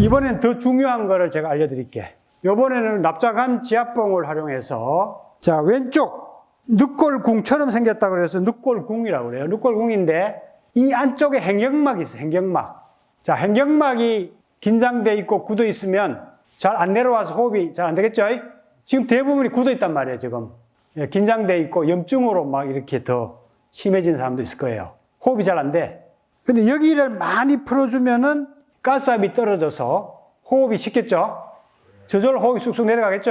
이번엔 더 중요한 거를 제가 알려드릴게. 이번에는 납작한 지압봉을 활용해서 자 왼쪽 늑골궁처럼 생겼다 그래서 늑골궁이라고 그래요. 늑골궁인데 이 안쪽에 행경막이 있어. 행경막. 자 행경막이 긴장돼 있고 굳어 있으면 잘 안 내려와서 호흡이 잘 안 되겠죠? 지금 대부분이 굳어 있단 말이에요. 지금 예, 긴장돼 있고 염증으로 막 이렇게 더 심해진 사람도 있을 거예요. 호흡이 잘 안 돼. 근데 여기를 많이 풀어주면은 가스압이 떨어져서 호흡이 쉽겠죠? 저절로 호흡이 쑥쑥 내려가겠죠?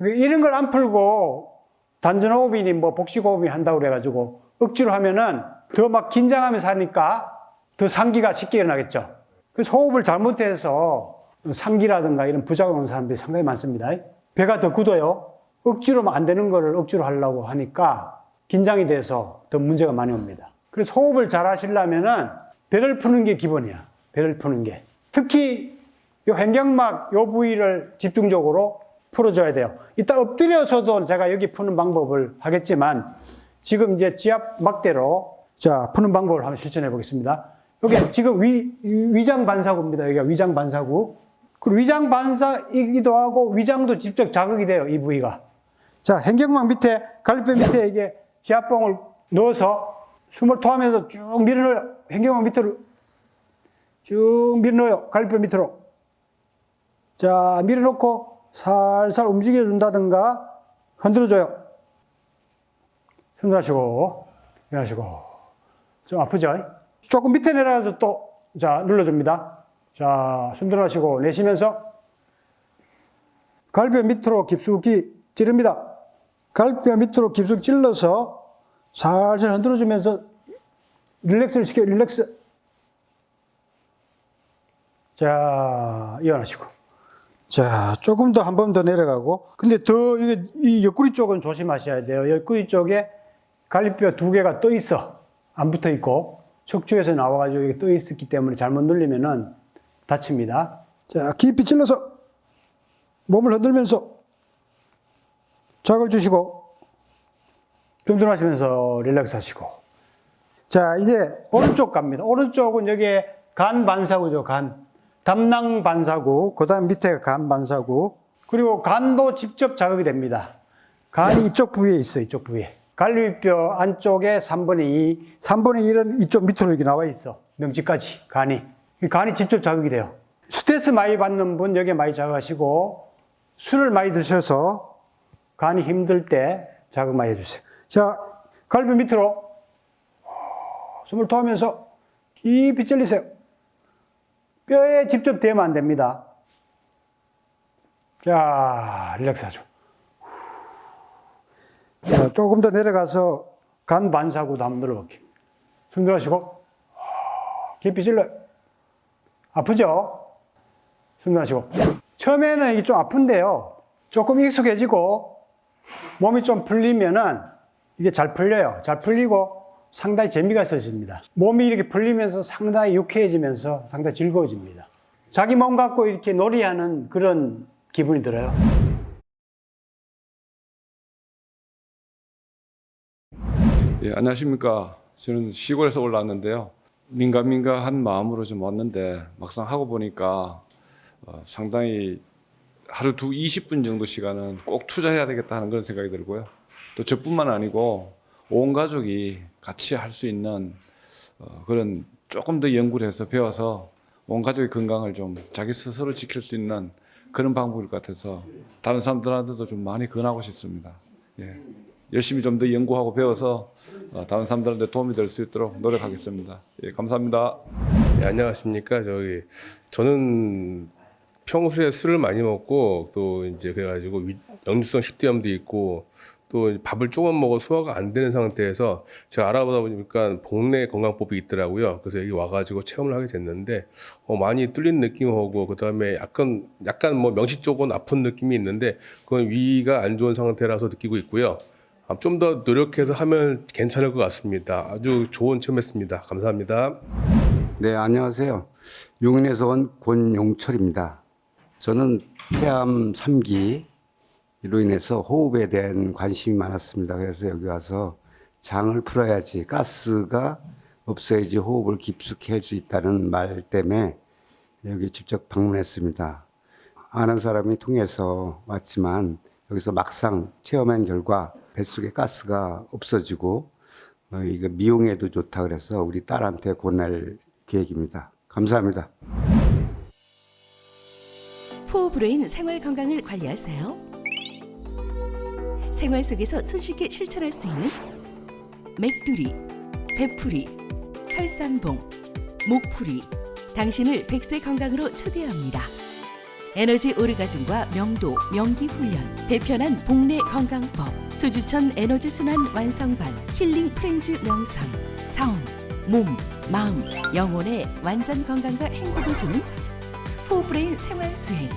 이런 걸 안 풀고 단전호흡이니 뭐 복식호흡이 한다고 그래가지고 억지로 하면은 더 막 긴장하면서 하니까 더 상기가 쉽게 일어나겠죠? 그래서 호흡을 잘못해서 상기라든가 이런 부작용 오는 사람들이 상당히 많습니다. 배가 더 굳어요. 억지로 안 되는 거를 억지로 하려고 하니까 긴장이 돼서 더 문제가 많이 옵니다. 그래서 호흡을 잘 하시려면은 배를 푸는 게 기본이야. 배를 푸는 게. 특히 요 횡격막 요 부위를 집중적으로 풀어줘야 돼요. 이따 엎드려서도 제가 여기 푸는 방법을 하겠지만 지금 이제 지압 막대로 자 푸는 방법을 한번 실천해 보겠습니다. 여기 지금 위, 위장 반사구입니다. 여기가 위장 반사구. 그리고 위장 반사이기도 하고 위장도 직접 자극이 돼요. 이 부위가. 자, 횡격막 밑에 갈비뼈 밑에 이게 지압봉을 넣어서 숨을 토하면서 쭉 밀어넣어요. 횡격막 밑으로 쭉 밀어넣어요. 갈비뼈 밑으로. 자, 밀어넣고 살살 움직여준다든가 흔들어줘요. 손들하시고, 일어나시고. 좀 아프죠? 조금 밑에 내려가서 또, 자, 눌러줍니다. 자, 손들하시고 내쉬면서 갈비뼈 밑으로 깊숙이 찌릅니다. 갈비뼈 밑으로 깊숙이 찔러서 살살 흔들어주면서 릴렉스를 시켜요. 릴렉스. 자, 일어나시고. 자, 조금 더 한 번 더 내려가고. 근데 더, 이게, 이 옆구리 쪽은 조심하셔야 돼요. 옆구리 쪽에 갈비뼈 두 개가 떠 있어. 안 붙어 있고. 척추에서 나와가지고 이게 떠 있었기 때문에 잘못 눌리면은 다칩니다. 자, 깊이 찔러서 몸을 흔들면서 자극을 주시고 좀 들어가시면서 릴렉스 하시고. 자, 이제 오른쪽 갑니다. 오른쪽은 여기에 간 반사구죠, 간. 담낭 반사구, 그 다음 밑에 간 반사구. 그리고 간도 직접 자극이 됩니다. 간이 이쪽 부위에 있어요, 이쪽 부위에. 갈비뼈 안쪽에 3분의 2, 3분의 1은 이쪽 밑으로 이렇게 나와 있어. 명치까지, 간이. 이 간이 직접 자극이 돼요. 스트레스 많이 받는 분 여기에 많이 자극하시고, 술을 많이 드셔서 간이 힘들 때 자극 많이 해주세요. 자, 갈비 밑으로 숨을 토하면서 깊이 찔리세요. 뼈에 직접 대면 안 됩니다. 자, 릴렉스 하죠. 자, 조금 더 내려가서 간 반사구도 한번 눌러볼게요. 숨 들어가시고, 깊이 찔러요. 아프죠? 숨 들어가시고. 처음에는 이게 좀 아픈데요. 조금 익숙해지고, 몸이 좀 풀리면은 이게 잘 풀려요. 잘 풀리고 상당히 재미가 있어집니다. 몸이 이렇게 풀리면서 상당히 유쾌해지면서 상당히 즐거워집니다. 자기 몸 갖고 이렇게 놀이하는 그런 기분이 들어요. 예, 안녕하십니까. 저는 시골에서 올라왔는데요. 민감민감한 마음으로 좀 왔는데 막상 하고 보니까 어, 상당히 하루 두 20분 정도 시간은 꼭 투자해야 되겠다 하는 그런 생각이 들고요. 또 저뿐만 아니고 온 가족이 같이 할 수 있는 어, 그런 조금 더 연구를 해서 배워서 온 가족의 건강을 좀 자기 스스로 지킬 수 있는 그런 방법일 것 같아서 다른 사람들한테도 좀 많이 권하고 싶습니다. 예. 열심히 좀 더 연구하고 배워서 어, 다른 사람들한테 도움이 될 수 있도록 노력하겠습니다. 예, 감사합니다. 네, 안녕하십니까. 저기 저는 평소에 술을 많이 먹고 또 이제 그래가지고 위- 역류성 식도염도 있고 또 밥을 조금 먹어 소화가 안 되는 상태에서 제가 알아보다 보니까 복내 건강법이 있더라고요. 그래서 여기 와가지고 체험을 하게 됐는데 어, 많이 뚫린 느낌하고 그 다음에 약간 약간 뭐 명시 쪽은 아픈 느낌이 있는데 그건 위가 안 좋은 상태라서 느끼고 있고요. 아, 좀더 노력해서 하면 괜찮을 것 같습니다. 아주 좋은 체험했습니다. 감사합니다. 네, 안녕하세요. 용인에서 온 권용철입니다. 저는 폐암 3기 로 인해서 호흡에 대한 관심이 많았습니다. 그래서 여기 와서 장을 풀어야지 가스가 없어야지 호흡을 깊숙이 할수 있다는 말 때문에 여기 직접 방문했습니다. 아는 사람이 통해서 왔지만 여기서 막상 체험한 결과 뱃속에 가스가 없어지고 어, 이거 미용에도 좋다 그래서 우리 딸한테 권할 계획입니다. 감사합니다. 포브레인 생활 건강을 관리하세요. 생활 속에서 손쉽게 실천할 수 있는 맥두리, 배풀이, 철산봉, 목풀이, 당신을 백세 건강으로 초대합니다. 에너지 오르가즘과 명도, 명기 훈련, 배편한 복내 건강법, 수주천 에너지 순환 완성반, 힐링 프렌즈 명상, 성, 몸, 마음, 영혼의 완전 건강과 행복을 주는 포브레인 생활 수행